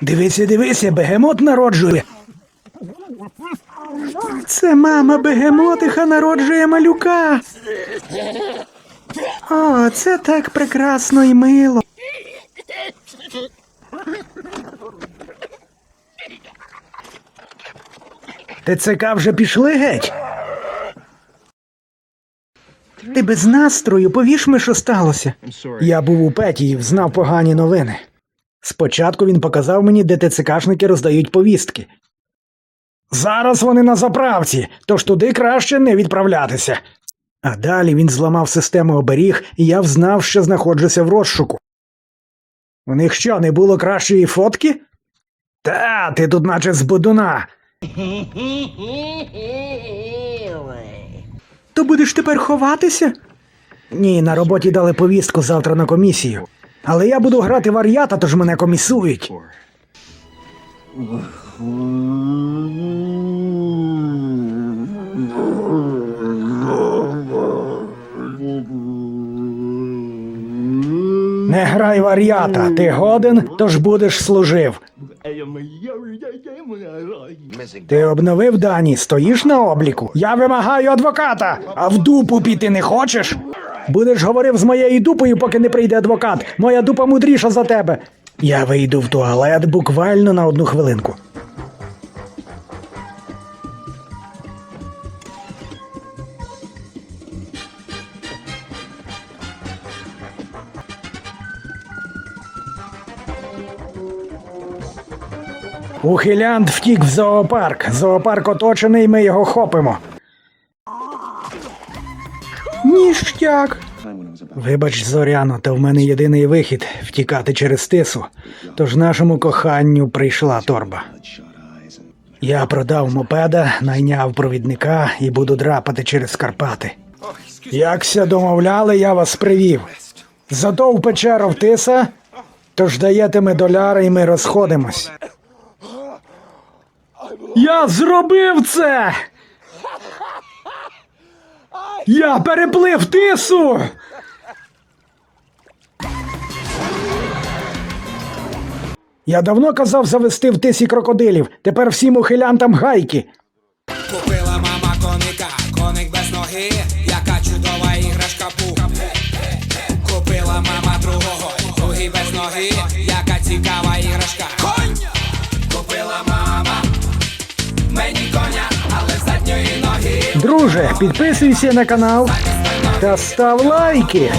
Дивися, дивися, бегемот народжує. Це мама бегемотиха народжує малюка. О, це так прекрасно і мило. ТЦК вже пішли геть. Ти без настрою, повіж ми, що сталося. Я був у Петіїв, знав погані новини. Спочатку він показав мені, де ТЦКшники роздають повістки. Зараз вони на заправці, тож туди краще не відправлятися. А далі він зламав систему оберіг, і я взнав, що знаходжуся в розшуку. У них що, не було кращої фотки? Та, ти тут наче з будуна. То будеш тепер ховатися? Ні, на роботі дали повістку завтра на комісію. Але я буду грати вар'ята, тож мене комісують. Не грай вар'ята, ти годен, тож будеш служив. Ти обновив дані, стоїш на обліку. Я вимагаю адвоката, а в дупу піти не хочеш? Будеш говорив з моєю дупою, поки не прийде адвокат. Моя дупа мудріша за тебе. Я вийду в туалет буквально на одну хвилинку. Ухилянт втік в зоопарк. Зоопарк оточений, ми його хопимо. Ніштяк. Вибач, Зоряно, та в мене єдиний вихід втікати через тису. Тож нашому коханню прийшла торба. Я продав мопеда, найняв провідника і буду драпати через Карпати. Якся домовляли, я вас привів. Зато в печеру в тиса, тож даєте ми доляри і ми розходимось. Я зробив це! Я переплив тису! Я давно казав завести в тисі крокодилів. Тепер всім ухилянтам гайки. Купила мама коника, коник без ноги, яка чудова іграшка пух. Купила мама другого, другий без ноги, яка цікава іграшка. Друже, підписуйся на канал та став лайки.